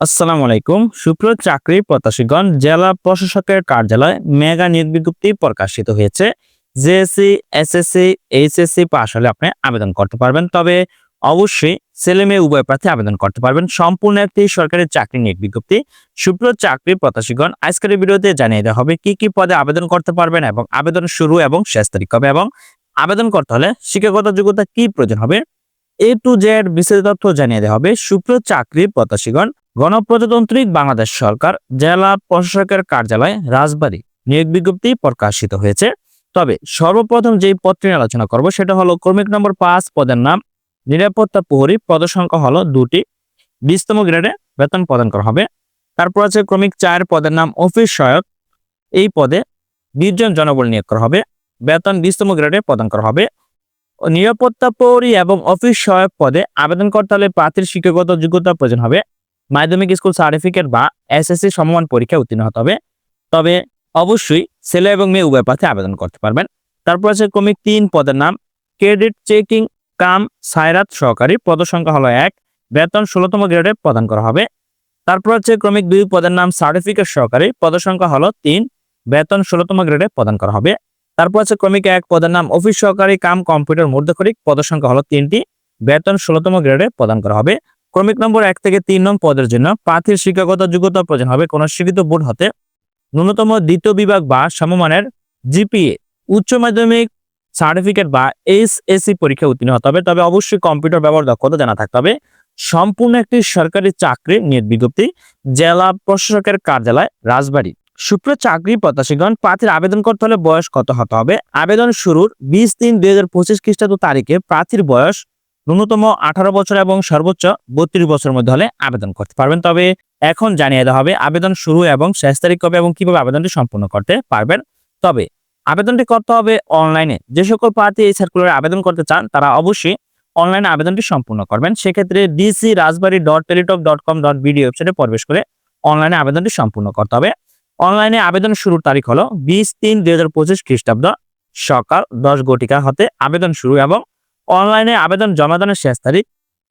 আসসালামু আলাইকুম। সুপ্রিয় চাকরি প্রত্যাশীগণ, জেলা প্রশাসকের কার্যালয় মেগা নিয়োগ বিজ্ঞপ্তি প্রকাশিত হয়েছে। জেএসসি, এসএসসি, এইচএসসি পাশ হলে আপনি আবেদন করতে পারবেন। তবে অবশ্যই ছেলে মেয়ে উভয় প্রার্থী আবেদন করতে পারবেন। সম্পূর্ণ একটি সরকারি চাকরি নিয়োগ বিজ্ঞপ্তি। সুপ্রিয় চাকরি প্রত্যাশীগণ, আজকের ভিডিওতে জানিয়ে দেওয়া হবে কি কি পদে আবেদন করতে পারবেন এবং আবেদন শুরু এবং শেষ তারিখ কবে এবং আবেদন করতে হলে শিক্ষাগত যোগ্যতা কি প্রয়োজন হবে? এ টু জেড বিস্তারিত তথ্য জানিয়ে দেওয়া হবে। সুপ্রিয় চাকরি প্রত্যাশীগণ গণপ্রজাতন্ত্রী বাংলাদেশ সরকার, জেলা প্রশাসকের কার্যালয়, রাজবাড়ী নিয়োগ বিজ্ঞপ্তি প্রকাশিত হয়েছে। তবে সর্বপ্রথম যেই পদটি নিয়ে আলোচনা করব সেটা হলো ক্রমিক নম্বর পাঁচ পদের নাম, নিরাপত্তা প্রহরী পদ সংখ্যা হলো দুটি, বিশতম গ্রেডে বেতন প্রদান করা হবে। তারপর আছে ক্রমিক চার পদের নাম অফিস সহায়ক, এই পদে বিশ জন জনবল নিয়োগ করা হবে, বেতন বিশতম গ্রেডে প্রদান করা হবে। নিরাপত্তা প্রহরী এবং অফিস সহায়ক পদে আবেদন করতে হলে প্রার্থীর শিক্ষাগত যোগ্যতা প্রয়োজন হবে। মাধ্যমিক স্কুল সার্টিফিকেট বা এসএসসি সমমান পরীক্ষা উত্তীর্ণ হতে হবে। তবে অবশ্যই ছেলে এবং মেয়ে উভয় প্রার্থী আবেদন করতে পারবেন। তারপর আছে ক্রমিক তিন পদের নাম। ক্রেডিট চেকিং কাম সায়রাত সহকারী। পদ সংখ্যা হলো এক। বেতন ষোলোতম গ্রেডে প্রদান করা হবে। তারপর আছে ক্রমিক দুই পদের নাম সার্টিফিকেট সহকারী। পদ সংখ্যা হলো তিন। বেতন ষোলোতম গ্রেডে প্রদান করা হবে। তারপর আছে ক্রমিক এক পদের নাম অফিস সহকারী কাম কম্পিউটার মধ্যকরিক পদ সংখ্যা হলো তিনটি। বেতন ষোলোতম গ্রেডে প্রদান করা হবে। ক্রমিক নম্বর এক থেকে তিন নং পদের জন্য প্রার্থীর শিক্ষাগত যোগ্যতা প্রয়োজন হবে কোন স্বীকৃত বোর্ড হতে। ন্যূনতম দ্বিতীয় বিভাগ বা সমমানের জিপিএ, উচ্চ মাধ্যমিক সার্টিফিকেট বা এইচএসসি পরীক্ষা উত্তীর্ণ হতে হবে। তবে অবশ্যই কম্পিউটার ব্যবহার দক্ষতা জানা থাকতে হবে। সম্পূর্ণ একটি সরকারি চাকরি নিয়োগ বিজ্ঞপ্তি, জেলা প্রশাসকের কার্যালয়, রাজবাড়ী। সুপ্রিয় চাকরি প্রত্যাশীগণ, প্রার্থীর আবেদন করতে হলে বয়স কত হতে হবে? আবেদন শুরুর বিশ তিন দুই হাজার পঁচিশ খ্রিস্টাব্দ তারিখে প্রার্থীর বয়স ন্যূনতম আঠারো বছর এবং সর্বোচ্চ বত্রিশ বছরের মধ্যে হলে আবেদন করতে পারবেন। তবে এখন জানিয়ে দেওয়া হবে আবেদন শুরু এবং শেষ তারিখ কবে এবং কীভাবে আবেদনটি সম্পূর্ণ করতে পারবেন। তবে আবেদনটি করতে হবে অনলাইনে। যে সকল প্রার্থী এই সার্কুলারে আবেদন করতে চান, তারা অবশ্যই অনলাইনে আবেদনটি সম্পূর্ণ করবেন। সেক্ষেত্রে DC Rajbari dot Teletalk dot com dot BD ওয়েবসাইটে প্রবেশ করে অনলাইনে আবেদনটি সম্পূর্ণ করতে হবে। অনলাইনে আবেদন শুরুর তারিখ হলো বিশ তিন দুই হাজার পঁচিশ খ্রিস্টাব্দ সকাল দশ ঘটিকা হতে আবেদন শুরু এবং অনলাইনে আবেদন জমাদানের শেষ তারিখ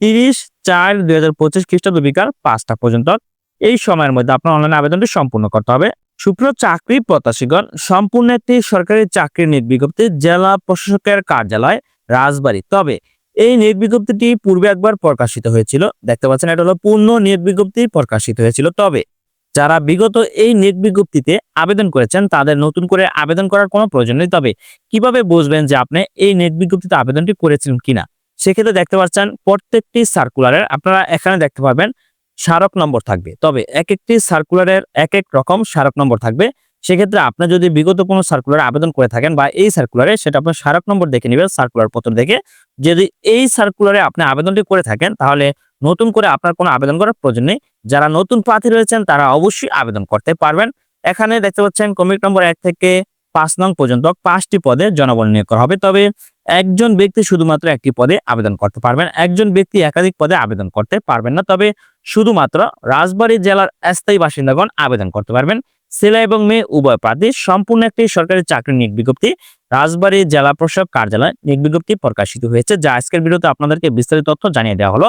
তিরিশ চার দুই হাজার পঁচিশ খ্রিস্টাব্দ বিকাল পাঁচটা পর্যন্ত। এই সময়ের মধ্যে আপনার অনলাইনে আবেদনটি সম্পূর্ণ করতে হবে। সুপ্রিয় চাকরি প্রত্যাশীগণ, সম্পূর্ণ একটি সরকারি চাকরির নিয়োগ বিজ্ঞপ্তি জেলা প্রশাসকের কার্যালয় রাজবাড়ী। তবে এই নিয়োগ বিজ্ঞপ্তিটি পূর্বে একবার প্রকাশিত হয়েছিল। দেখতে পাচ্ছেন, এটা হলো পূর্ণ নিয়োগ বিজ্ঞপ্তি প্রকাশিত হয়েছিল। তবে যারা বিগত এই নিয়োগ বিজ্ঞপ্তিতে আবেদন করেছেন, তাদের নতুন করে আবেদন করার কোনো প্রয়োজন নেই। তবে কীভাবে বুঝবেন যে আপনি এই নিয়োগ বিজ্ঞপ্তিতে আবেদনটি করেছিলেন কিনা? সেক্ষেত্রে দেখতে পাচ্ছেন, প্রত্যেকটি সার্কুলারের আপনারা এখানে দেখতে পাবেন, স্মারক নম্বর থাকবে। তবে এক একটি সার্কুলারের এক এক রকম স্মারক নম্বর থাকবে। সেক্ষেত্রে আপনি যদি বিগত কোনো সার্কুলারে আবেদন করে থাকেন বা এই সার্কুলারে, সেটা আপনার স্মারক নম্বর দেখে নেবেন, সার্কুলার পত্র দেখে। যদি এই সার্কুলারে আপনি আবেদনটি করে থাকেন, তাহলে নতুন করে আপনার কোনো আবেদন করার প্রয়োজন নেই। যারা নতুন প্রার্থী রয়েছেন, তারা অবশ্যই আবেদন করতে পারবেন। এখানে দেখতে পাচ্ছেন, কমিক নম্বর এক থেকে পাঁচ নং পর্যন্ত পাঁচটি পদে জনবল নিয়োগ করা হবে। তবে একজন ব্যক্তি শুধুমাত্র একটি পদে আবেদন করতে পারবেন। একজন ব্যক্তি একাধিক পদে আবেদন করতে পারবেন না। তবে শুধুমাত্র রাজবাড়ী জেলার স্থায়ী বাসিন্দাগণ আবেদন করতে পারবেন। ছেলে এবং মেয়ে, উভয় প্রার্থী, সম্পূর্ণ একটি সরকারি চাকরি নিয়োগ বিজ্ঞপ্তি, রাজবাড়ী জেলা প্রশাসক কার্যালয় নিয়োগ বিজ্ঞপ্তি প্রকাশিত হয়েছে, যা আজকের ভিডিওতে আপনাদেরকে বিস্তারিত তথ্য জানিয়ে দেওয়া হলো।